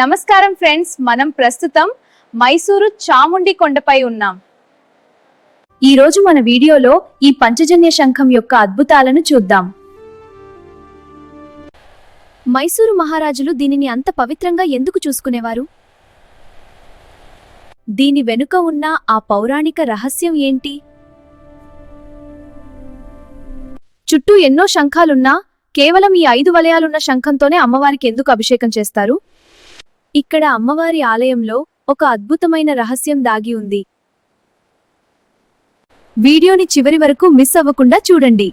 నమస్కారం ఫ్రెండ్స్ మనం ప్రస్తుతం మైసూరు చాముండి కొండపై ఉన్నాం. ఈ రోజు మన వీడియోలో ఈ పంచజన్య శంఖం యొక్క అద్భుతాలను చూద్దాం. మైసూరు మహారాజులు దీనిని అంత పవిత్రంగా ఎందుకు చూసుకునేవారు? దీని వెనుక ఉన్న ఆ పౌరాణిక రహస్యం ఏంటి? చుట్టూ ఎన్నో శంఖాలున్నా కేవలం ఈ ఐదు వలయాలున్న శంఖంతోనే అమ్మవారికి ఎందుకు అభిషేకం చేస్తారు? ఇక్కడ అమ్మవారి ఆలయంలో ఒక అద్భుతమైన రహస్యం దాగి ఉంది. వీడియోని చివరి వరకు మిస్ అవ్వకుండా చూడండి.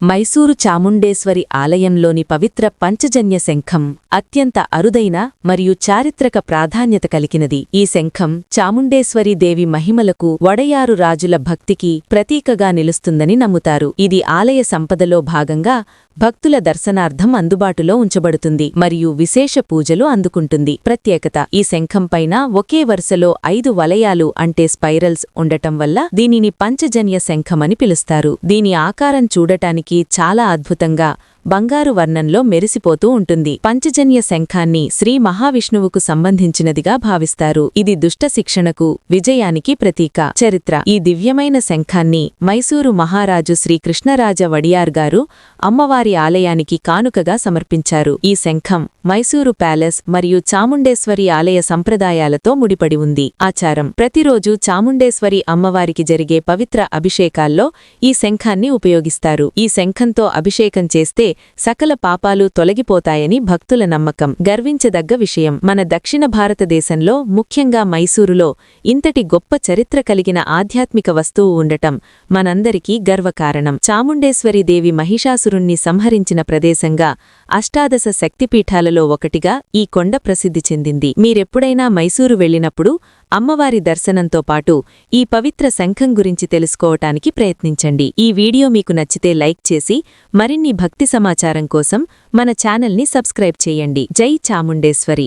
మైసూరు చాముండేశ్వరి ఆలయంలోని పవిత్ర పంచజన్య శంఖం అత్యంత అరుదైన మరియు చారిత్రక ప్రాధాన్యత కలిగినది. ఈ శంఖం చాముండేశ్వరి దేవి మహిమలకు వడయారు రాజుల భక్తికి ప్రతీకగా నిలుస్తుందని నమ్ముతారు. ఇది ఆలయ సంపదలో భాగంగా భక్తుల దర్శనార్థం అందుబాటులో ఉంచబడుతుంది మరియు విశేష పూజలు అందుకుంటుంది. ప్రత్యేకత ఈ శంఖం పైన ఒకే వరుసలో ఐదు వలయాలు అంటే స్పైరల్స్ ఉండటం వల్ల దీనిని పంచజన్య శంఖమని పిలుస్తారు. దీని ఆకారం చూడటానికి చాలా అద్భుతంగా బంగారు వర్ణంలో మెరిసిపోతూ ఉంటుంది. పంచజన్య శంఖాన్ని శ్రీ మహావిష్ణువుకు సంబంధించినదిగా భావిస్తారు. ఇది దుష్ట శిక్షణకు విజయానికి ప్రతీక. చరిత్ర. ఈ దివ్యమైన శంఖాన్ని మైసూరు మహారాజు శ్రీ కృష్ణరాజ వడియార్ గారు అమ్మవారి ఆలయానికి కానుకగా సమర్పించారు. ఈ శంఖం మైసూరు ప్యాలెస్ మరియు చాముండేశ్వరి ఆలయ సంప్రదాయాలతో ముడిపడి ఉంది. ఆచారం. ప్రతిరోజు చాముండేశ్వరి అమ్మవారికి జరిగే పవిత్ర అభిషేకాల్లో ఈ శంఖాన్ని ఉపయోగిస్తారు. ఈ శంఖంతో అభిషేకం చేస్తే సకల పాపాలు తొలగిపోతాయని భక్తుల నమ్మకం. గర్వించదగ్గ విషయం. మన దక్షిణ భారతదేశంలో ముఖ్యంగా మైసూరులో ఇంతటి గొప్ప చరిత్ర కలిగిన ఆధ్యాత్మిక వస్తువు ఉండటం మనందరికీ గర్వకారణం. చాముండేశ్వరి దేవి మహిషాసురుణ్ణి సంహరించిన ప్రదేశంగా అష్టాదశ శక్తిపీఠాలలో ఒకటిగా ఈ కొండ ప్రసిద్ధి చెందింది. మీరెప్పుడైనా మైసూరు వెళ్ళినప్పుడు అమ్మవారి దర్శనంతో పాటు ఈ పవిత్ర శంఖం గురించి తెలుసుకోవటానికి ప్రయత్నించండి. ఈ వీడియో మీకు నచ్చితే లైక్ చేసి మరిన్ని భక్తి సమాచారం కోసం మన ఛానల్ని సబ్స్క్రైబ్ చేయండి. జై చాముండేశ్వరి.